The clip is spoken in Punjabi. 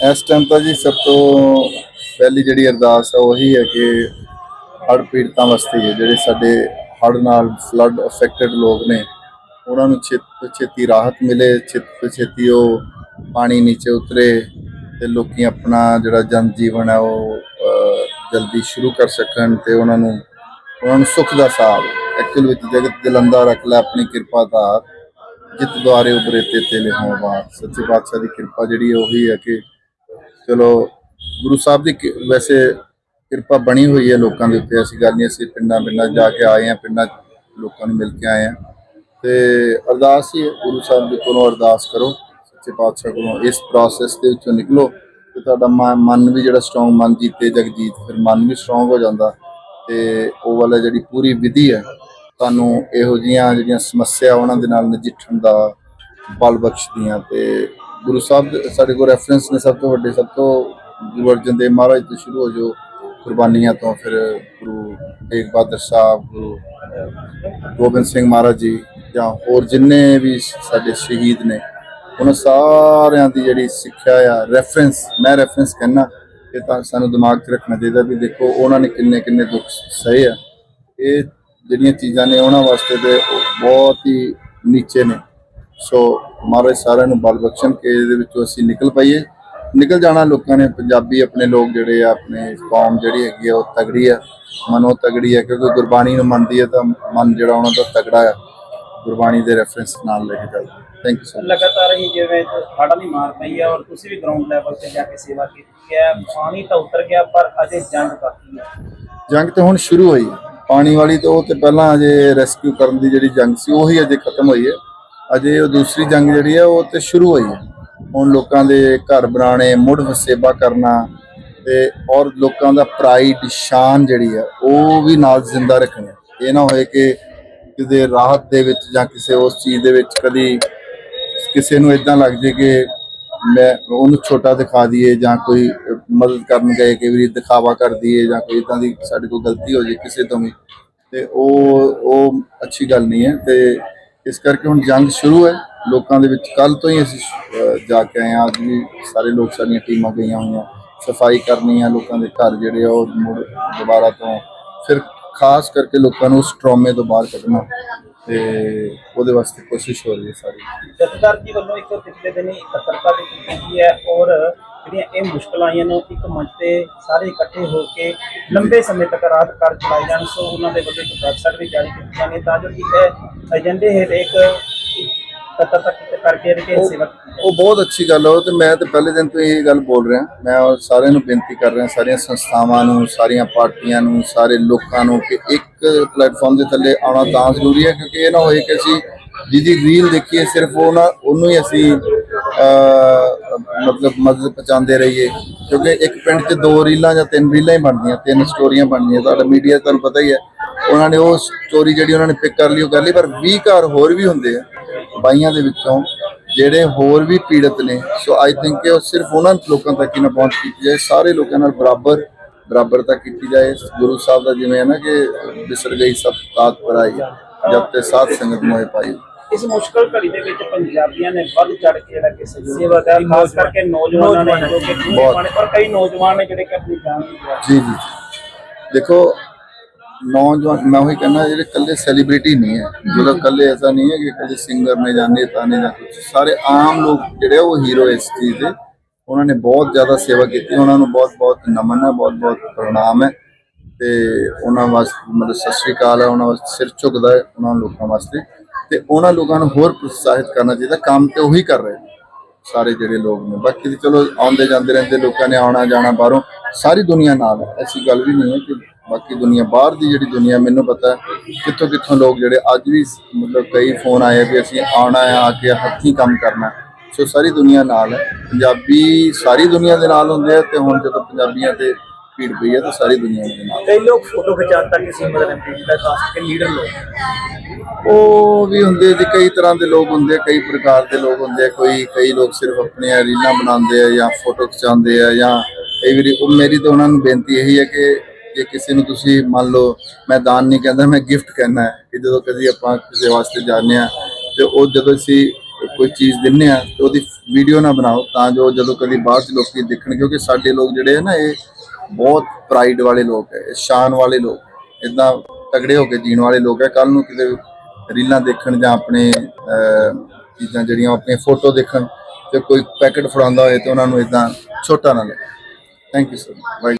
ਇਸ ਟਾਈਮ ਤਾਂ ਜੀ ਸਭ ਤੋਂ ਪਹਿਲੀ ਜਿਹੜੀ ਅਰਦਾਸ ਹੈ ਉਹੀ ਹੈ ਕਿ ਹੜ੍ਹ ਪੀੜਤਾਂ ਵਾਸਤੇ ਜਿਹੜੇ ਸਾਡੇ ਹੜ੍ਹ ਨਾਲ ਫਲੱਡ ਅਫੈਕਟਡ ਲੋਕ ਨੇ, ਉਹਨਾਂ ਨੂੰ ਛੇਤੀ ਤੋਂ ਛੇਤੀ ਰਾਹਤ ਮਿਲੇ, ਛੇਤੀ ਤੋਂ ਛੇਤੀ ਉਹ ਪਾਣੀ ਨੀਚੇ ਉਤਰੇ ਤੇ ਲੋਕੀ ਆਪਣਾ ਜਿਹੜਾ ਜਨ ਜੀਵਨ ਹੈ ਉਹ ਜਲਦੀ ਸ਼ੁਰੂ ਕਰ ਸਕਣ ਤੇ ਉਹਨਾਂ ਨੂੰ ਉਹਨਾਂ ਨੂੰ ਸੁੱਖ ਦਾ ਸਾਹ ਐਕਚੁਅਲ ਵਿੱਚ ਜਗਤ ਜਲੰਦਾ ਰੱਖ ਲੈ ਆਪਣੀ ਕਿਰਪਾ ਦਾ ਜਿਤ ਦੁਆਰੇ ਉਬਰੇ ਤੇ ਤੇਲੇ ਹੋਵਾ ਸੱਚੇ ਬਾਦਸ਼ਾਹ ਦੀ ਕਿਰਪਾ ਜਿਹੜੀ ਉਹੀ ਹੈ ਕਿ ਚਲੋ, ਗੁਰੂ ਸਾਹਿਬ ਦੀ ਕਿ- ਵੈਸੇ ਕਿਰਪਾ ਬਣੀ ਹੋਈ ਹੈ ਲੋਕਾਂ ਦੇ ਉੱਤੇ। ਅਸੀਂ ਗੱਲ ਨਹੀਂ, ਅਸੀਂ ਪਿੰਡਾਂ ਪਿੰਡਾਂ ਜਾ ਕੇ ਆਏ ਹਾਂ, ਪਿੰਡਾਂ ਲੋਕਾਂ ਨੂੰ ਮਿਲ ਕੇ ਆਏ ਹਾਂ। ਤੇ ਅਰਦਾਸ ਹੀ ਹੈ, ਗੁਰੂ ਸਾਹਿਬ ਦੇ ਕੋਲੋਂ ਅਰਦਾਸ ਕਰੋ, ਸੱਚੇ ਪਾਤਸ਼ਾਹ ਕੋਲੋਂ। ਇਸ ਪ੍ਰੋਸੈਸ ਦੇ ਵਿੱਚੋਂ ਨਿਕਲੋ ਤੇ ਤੁਹਾਡਾ ਮ- ਮਨ ਵੀ ਜਿਹੜਾ ਸਟਰੋਂਗ ਮਨ ਜੀਤੇ, ਜਗਜੀਤ, ਫਿਰ ਮਨ ਵੀ ਸਟਰੋਂਗ ਹੋ ਜਾਂਦਾ। ਤੇ ਉਹ ਵਾਲਾ ਜਿਹੜੀ ਪੂਰੀ ਵਿਧੀ ਹੈ, ਤੁਹਾਨੂੰ ਇਹੋ ਜੀਆਂ ਜਿਹੜੀਆਂ ਸਮੱਸਿਆ ਉਹਨਾਂ ਦੇ ਨਾਲ ਨਜਿੱਠਣ ਦਾ ਬਲ ਬਖਸ਼ਦੀਆਂ ਤੇ ਗੁਰੂ ਸਾਹਿਬ ਦੇ- ਸਾਡੇ ਕੋਲ ਰੈਫਰੈਂਸ ਨੇ ਸਭ ਤੋਂ ਵੱਡੇ, ਸਭ ਤੋਂ ਗੁਰੂ ਅਰਜਨ ਦੇਵ ਮਹਾਰਾਜ ਤੋਂ ਸ਼ੁਰੂ ਹੋ ਜੋ ਕੁਰਬਾਨੀਆਂ ਤੋਂ ਫਿਰ ਗੁਰੂ ਤੇਗ ਬਹਾਦਰ ਸਾਹਿਬ, ਗੁਰੂ ਗੋਬਿੰਦ ਸਿੰਘ ਮਹਾਰਾਜ ਜੀ ਜਾਂ ਹੋਰ ਜਿੰਨੇ ਵੀ ਸਾਡੇ ਸ਼ਹੀਦ ਨੇ, ਉਹਨਾਂ ਸਾਰਿਆਂ ਦੀ ਜਿਹੜੀ ਸਿੱਖਿਆ ਆ ਰੈਫਰੈਂਸ ਮੈਂ ਰੈਫਰੈਂਸ ਕਹਿਣਾ ਇਹ ਤਾਂ ਸਾਨੂੰ ਦਿਮਾਗ 'ਚ ਰੱਖਣਾ ਚਾਹੀਦਾ ਵੀ ਦੇਖੋ ਉਹਨਾਂ ਨੇ ਕਿੰਨੇ ਕਿੰਨੇ ਦੁੱਖ ਸਹੇ ਆ। ਇਹ ਜਿਹੜੀਆਂ ਚੀਜ਼ਾਂ ਨੇ ਉਹਨਾਂ ਵਾਸਤੇ ਤੇ ਉਹ ਬਹੁਤ ਹੀ ਨੀਚੇ ਨੇ। ਸੋ ਮਹਾਰਾਜ ਸਾਰਿਆਂ ਨੂੰ ਬਲ ਬਖਸ਼ਣ ਕਿ ਇਹਦੇ ਵਿੱਚੋਂ ਅਸੀਂ ਨਿਕਲ ਪਾਈਏ। ਨਿਕਲ ਜਾਣਾ ਲੋਕਾਂ ਨੇ ਪੰਜਾਬੀ ਆਪਣੇ ਲੋਕ ਜਿਹੜੇ ਆ ਆਪਣੇ ਕੌਮ ਜਿਹੜੀ ਹੈਗੀ ਆ ਉਹ ਤਗੜੀ ਆ। ਮਨੋ ਤਗੜੀ ਆ ਕਿਉਂਕਿ ਗੁਰਬਾਣੀ ਨੂੰ ਮੰਨਦੀ ਹੈ ਤਾਂ ਮਨ ਜਿਹੜਾ ਉਹਨਾਂ ਦਾ ਤਗੜਾ ਆ। ਗੁਰਬਾਣੀ ਦੇ ਰੈਫਰੈਂਸ ਨਾਲ ਲੈ ਕੇ ਚੱਲਦਾ ਥੈਂਕ ਯੂ ਸੋ ਲਗਾਤਾਰ ਹੀ ਜਿਵੇਂ ਹੜ੍ਹਾਂ ਦੀ ਮਾਰ ਪਈ ਹੈ ਔਰ ਤੁਸੀਂ ਵੀ ਗਰਾਊਂਡ ਲੈਵਲ ਤੇ ਜਾ ਕੇ ਸੇਵਾ ਕੀਤੀ ਹੈ। ਪਾਣੀ ਤਾਂ ਉਤਰ ਗਿਆ ਪਰ ਅਜੇ ਜੰਗ ਬਾਕੀ ਹੈ। ਜੰਗ ਤੇ ਹੁਣ ਸ਼ੁਰੂ ਹੋਈ ਹੈ ਪਾਣੀ ਵਾਲੀ ਤਾਂ ਤੇ ਪਹਿਲਾਂ ਅਜੇ ਰੈਸਕਿਊ ਕਰਨ ਦੀ ਜਿਹੜੀ ਜੰਗ ਸੀ ਉਹੀ ਅਜੇ ਖਤਮ ਹੋਈ ਹੈ। ਅਜੇ ਉਹ ਦੂਸਰੀ ਜੰਗ ਜਿਹੜੀ ਹੈ ਉਹ ਤੇ ਸ਼ੁਰੂ ਹੋਈ ਹੈ ਹੁਣ ਲੋਕਾਂ ਦੇ ਘਰ ਬਣਾਉਣੇ, ਮੁੜ ਵਸੇਬਾ ਕਰਨਾ ਤੇ ਔਰ ਲੋਕਾਂ ਦਾ ਪ੍ਰਾਈਡ ਸ਼ਾਨ ਜਿਹੜੀ ਹੈ ਉਹ ਵੀ ਨਾਲ ਜ਼ਿੰਦਾ ਰੱਖਣੀ ਇਹ ਨਾ ਹੋਏ ਕਿ ਕਿਸੇ ਰਾਹਤ ਦੇ ਵਿੱਚ ਜਾਂ ਕਿਸੇ ਉਸ ਚੀਜ਼ ਦੇ ਵਿੱਚ ਕਦੀ ਕਿਸੇ ਨੂੰ ਇਦਾਂ ਲੱਗ ਜੇ ਕਿ ਮੈਂ ਉਹਨੂੰ ਛੋਟਾ ਦਿਖਾ ਦਈਏ ਜਾਂ ਕੋਈ ਮਦਦ ਕਰਨ ਗਏ ਕਿ ਵੀ ਦਿਖਾਵਾ ਕਰ ਦਈਏ ਜਾਂ ਕੋਈ ਇਦਾਂ ਦੀ ਸਾਡੇ ਕੋਲ ਗਲਤੀ ਹੋ ਜੇ ਕਿਸੇ ਤੋਂ ਵੀ। ਤੇ ਉਹ ਉਹ ਅੱਛੀ ਗੱਲ ਨਹੀਂ ਹੈ ਤੇ ਇਸ ਕਰਕੇ ਹੁਣ ਜੰਗ ਸ਼ੁਰੂ ਹੈ। ਲੋਕਾਂ ਦੇ ਵਿੱਚ ਕੱਲ ਤੋਂ ਹੀ ਅਸੀਂ ਜਾ ਕੇ ਆਏ ਹਾਂ। ਅੱਜ ਵੀ ਸਾਰੇ ਲੋਕ ਸਾਡੀਆਂ ਟੀਮਾਂ ਗਈਆਂ ਹੋਈਆਂ। ਸਫ਼ਾਈ ਕਰਨੀ ਆ ਲੋਕਾਂ ਦੇ ਘਰ ਜਿਹੜੇ ਆ, ਉਹ ਮੁੜ ਦੁਬਾਰਾ ਤੋਂ ਫਿਰ ਖਾਸ ਕਰਕੇ ਲੋਕਾਂ ਨੂੰ ਉਸ ਟਰੋਮੇ ਤੋਂ ਬਾਹਰ ਕੱਢਣਾ। ਤੇ ਉਹਦੇ ਵਾਸਤੇ ਕੋਸ਼ਿਸ਼ ਹੋ ਰਹੀ ਹੈ ਸਾਰੀ। ਜਥੇਦਾਰ ਜੀ ਵੱਲੋਂ ਇੱਕ ਪਿਛਲੇ ਦਿਨੀ ਇਕੱਤਰਤਾ ਕੀਤੀ ਹੈ ਔਰ ਜਿਹੜੀਆਂ ਇਹ ਮੁਸ਼ਕਲਾਂ ਆਈਆਂ ਨੇ ਇੱਕ ਮੰਚ ਤੇ ਸਾਰੇ ਇਕੱਠੇ ਹੋ ਕੇ ਲੰਬੇ ਸਮੇਂ ਤੱਕ ਰਾਤ ਕਰ ਚਲਾਏ ਜਾਣ ਸੋ ਉਹਨਾਂ ਦੇ ਵੱਲੋਂ ਇੱਕ ਵੈਬਸਾਈਟ ਵੀ ਜਾਰੀ ਕੀਤੀ ਜਾਣੀ ਤਾਂ ਜੋ ਕਿ ਇਹ ਏਜੰਡੇ ਹੇਠ ਇੱਕ ਕਰਕੇ ਜਿਹੜੇ ਸੇਵਾ ਉਹ ਬਹੁਤ ਅੱਛੀ ਗੱਲ ਹੈ ਤੇ ਮੈਂ ਤੇ ਪਹਿਲੇ ਦਿਨ ਤੋਂ ਇਹ ਗੱਲ ਬੋਲ ਰਿਹਾ। ਮੈਂ ਉਹ ਸਾਰਿਆਂ ਨੂੰ ਬੇਨਤੀ ਕਰ ਰਿਹਾ ਸਾਰੀਆਂ ਸੰਸਥਾਵਾਂ ਨੂੰ ਸਾਰੀਆਂ ਪਾਰਟੀਆਂ ਨੂੰ ਸਾਰੇ ਲੋਕਾਂ ਨੂੰ ਕਿ ਇੱਕ ਪਲੇਟਫਾਰਮ ਦੇ ਥੱਲੇ ਆਉਣਾ ਤਾਂ ਜ਼ਰੂਰੀ ਹੈ ਕਿਉਂਕਿ ਇਹ ਨਾ ਹੋਏ ਕਿ ਅਸੀਂ ਜਿਹਦੀ ਰੀਲ ਦੇਖੀਏ ਸਿਰਫ ਉਹ ਨਾ ਉਹਨੂੰ ਹੀ ਅਸੀਂ ਅਹ, ਮਤਲਬ ਮਦਦ ਪਹੁੰਚਾਉਂਦੇ ਰਹੀਏ। ਕਿਉਂਕਿ ਇੱਕ ਪਿੰਡ 'ਚ ਦੋ ਰੀਲਾਂ ਜਾਂ ਤਿੰਨ ਰੀਲਾਂ ਹੀ ਬਣਦੀਆਂ, ਤਿੰਨ ਸਟੋਰੀਆਂ ਬਣਦੀਆਂ ਤੁਹਾਡਾ ਮੀਡੀਆ ਤੁਹਾਨੂੰ ਪਤਾ ਹੀ ਹੈ, ਉਹਨਾਂ ਨੇ ਉਹ ਸਟੋਰੀ ਜਿਹੜੀ ਉਹਨਾਂ ਨੇ ਪਿਕ ਕਰ ਲਈ, ਉਹ ਕਰ ਲਈ, ਪਰ 20 ਘਰ ਹੋਰ ਵੀ ਹੁੰਦੇ ਆ ਬਾਈਆਂ ਦੇ ਵਿੱਚੋਂ, ਜਿਹੜੇ ਹੋਰ ਵੀ ਪੀੜਤ ਨੇ। ਸੋ ਆਈ ਥਿੰਕ ਕਿ ਉਹ ਸਿਰਫ ਉਹਨਾਂ ਲੋਕਾਂ ਤੱਕ ਹੀ ਨਾ ਪਹੁੰਚ ਕੀਤੀ ਜਾਏ, ਸਾਰੇ ਲੋਕਾਂ ਨਾਲ ਬਰਾਬਰ, ਬਰਾਬਰਤਾ ਕੀਤੀ ਜਾਏ। ਗੁਰੂ ਸਾਹਿਬ ਦਾ ਜਿਵੇਂ ਹੈ ਨਾ ਕਿ ਵਿਸਰ ਗਈ ਸਭ ਤਾਤ ਪਰਾਈ ਜਬ ਤੇ ਸਾਥ ਸੰਗਤ ਮੋਏ ਪਾਈ। ਇਸ ਮੁਸ਼ਕਲ ਘੜੀ ਦੇ ਵਿੱਚ ਪੰਜਾਬੀਆਂ ਨੇ ਵੱਧ ਚੜ ਕੇ ਜਿਹੜਾ ਕਿ ਸੇਵਾ ਦਾ ਖਾਸ ਕਰਕੇ ਨੌਜਵਾਨਾਂ ਨੇ ਜੋ ਕਿ ਪਰ ਕਈ ਨੌਜਵਾਨ ਨੇ ਜਿਹੜੇ ਕਿ ਆਪਣੀ ਜਾਨ ਜੀ ਜੀ। ਦੇਖੋ ਨੌਜਵਾਨ ਮੈਂ ਉਹੀ ਕਹਿੰਦਾ ਜਿਹੜੇ ਕੱਲੇ ਸੈਲੀਬ੍ਰਿਟੀ ਨਹੀਂ ਹੈ ਜਿਹੜਾ ਕੱਲੇ ਐਸਾ ਨਹੀਂ ਹੈ ਕਿ ਕੱਲੇ ਸਿੰਗਰ ਨੇ ਜਾਂ ਨੇਤਾ ਨੇ ਜਾਂ ਸਾਰੇ ਆਮ ਲੋਕ ਜਿਹੜੇ ਉਹ ਹੀਰੋ ਇਸ ਚੀਜ਼ ਦੇ। ਉਹਨਾਂ ਨੇ ਬਹੁਤ ਜ਼ਿਆਦਾ ਸੇਵਾ ਕੀਤੀ ਉਹਨਾਂ ਨੂੰ ਬਹੁਤ ਬਹੁਤ ਨਮਨ ਹੈ ਬਹੁਤ ਬਹੁਤ ਪ੍ਰਣਾਮ ਹੈ। ਤੇ ਉਹਨਾਂ ਵਾਸਤੇ ਮਤਲਬ ਸਤਿ ਸ਼੍ਰੀ ਅਕਾਲ ਹੈ ਉਹਨਾਂ ਵਾਸਤੇ ਸਿਰ ਝੁਕਦਾ ਹੈ ਉਹਨਾਂ ਲੋਕਾਂ ਵਾਸਤੇ। ਤੇ ਉਹਨਾਂ ਲੋਕਾਂ ਨੂੰ ਹੋਰ ਪ੍ਰੋਤਸਾਹਿਤ ਕਰਨਾ ਚਾਹੀਦਾ, ਕੰਮ ਤੇ ਉਹੀ ਕਰ ਰਹੇ ਸਾਰੇ ਜਿਹੜੇ ਲੋਕ ਨੇ। ਬਾਕੀ ਤੇ ਚਲੋ, ਆਉਂਦੇ ਜਾਂਦੇ ਰਹਿੰਦੇ ਲੋਕਾਂ ਨੇ ਆਉਣਾ ਜਾਣਾ ਬਾਹਰੋਂ, ਸਾਰੀ ਦੁਨੀਆ ਨਾਲ ਹੈ। ਐਸੀ ਗੱਲ ਵੀ ਨਹੀਂ ਹੈ ਕਿ ਬਾਕੀ ਦੁਨੀਆ ਬਾਹਰ ਦੀ ਜਿਹੜੀ ਦੁਨੀਆ, ਮੈਨੂੰ ਪਤਾ ਕਿੱਥੋਂ ਕਿੱਥੋਂ ਲੋਕ ਜਿਹੜੇ ਅੱਜ ਵੀ ਮਤਲਬ ਕਈ ਫੋਨ ਆਏ ਵੀ ਅਸੀਂ ਆਉਣਾ ਹੈ, ਆ ਕੇ ਹੱਥੀਂ ਕੰਮ ਕਰਨਾ ਸੋ ਸਾਰੀ ਦੁਨੀਆ ਨਾਲ ਹੈ। ਪੰਜਾਬੀ ਸਾਰੀ ਦੁਨੀਆ ਦੇ ਨਾਲ ਹੁੰਦੇ ਆ ਤੇ ਹੁਣ ਜਦੋਂ ਪੰਜਾਬੀਆਂ ਤੇ ਭੀੜ ਪਈ ਹੈ ਤਾਂ ਸਾਰੀ ਦੁਨੀਆ ਦੇ ਨਾਲ। ਕਈ ਲੋਕ ਫੋਟੋ ਖਿਚਾਉਣ ਤੱਕ ਹੀ ਸੀਮਤ ਰਹਿੰਦੇ ਜਿੱਦਾਂ ਖਾਸ ਕਰਕੇ ਲੀਡਰ ਲੋਕ ਉਹ ਵੀ ਹੁੰਦੇ ਜੀ ਕਈ ਤਰ੍ਹਾਂ ਦੇ ਲੋਕ ਹੁੰਦੇ ਆ ਕਈ ਪ੍ਰਕਾਰ ਦੇ ਲੋਕ ਹੁੰਦੇ ਆ। ਕੋਈ ਕਈ ਲੋਕ ਸਿਰਫ ਆਪਣੀਆਂ ਰੀਲਾਂ ਬਣਾਉਂਦੇ ਆ ਜਾਂ ਫੋਟੋ ਖਿਚਾਉਂਦੇ ਆ ਜਾਂ ਕਈ ਵਾਰੀ ਉਹ ਮੇਰੀ ਤਾਂ ਉਹਨਾਂ ਨੂੰ ਬੇਨਤੀ ਇਹੀ ਹੈ ਕਿ ਜੇ ਕਿਸੇ ਨੂੰ ਤੁਸੀਂ ਮੰਨ ਲਓ ਮੈਂ ਦਾਨ ਨਹੀਂ ਕਹਿੰਦਾ ਮੈਂ ਗਿਫਟ ਕਹਿੰਦਾ ਹੈ ਕਿ ਜਦੋਂ ਕਦੀ ਆਪਾਂ ਕਿਸੇ ਵਾਸਤੇ ਜਾਂਦੇ ਆ ਤੇ ਉਹ ਜਦੋਂ ਅਸੀਂ ਕੋਈ ਚੀਜ਼ ਦਿੰਨੇ ਆ ਤੇ ਉਹਦੀ ਵੀਡੀਓ ਨਾ ਬਣਾਓ ਤਾਂ ਜੋ ਜਦੋਂ ਕਦੀ ਬਾਅਦ ਚ ਲੋਕੀ ਦੇਖਣ ਕਿਉਂਕਿ ਸਾਡੇ ਲੋਕ ਜਿਹੜੇ ਆ ਨਾ ਇਹ ਬਹੁਤ ਪ੍ਰਾਈਡ ਵਾਲੇ ਲੋਕ ਹੈ ਸ਼ਾਨ ਵਾਲੇ ਲੋਕ ਇਦਾਂ ਤਗੜੇ ਹੋ ਕੇ ਜੀਣ ਵਾਲੇ ਲੋਕ ਹੈ। ਕੱਲ ਨੂੰ ਕਿਤੇ ਰੀਲਾਂ ਦੇਖਣ ਜਾਂ ਆਪਣੇ ਚੀਜ਼ਾਂ ਜਿਹੜੀਆਂ ਆਪਣੀਆਂ ਫੋਟੋ ਦੇਖਣ ਤੇ ਕੋਈ ਪੈਕੇਟ ਫੜਾਉਂਦਾ ਹੋਏ ਤੇ ਉਹਨਾਂ ਨੂੰ ਇਦਾਂ ਛੋਟਾ ਨਾ ਲੱਗੇ ਥੈਂਕ ਯੂ ਸਰ ਬਾਈ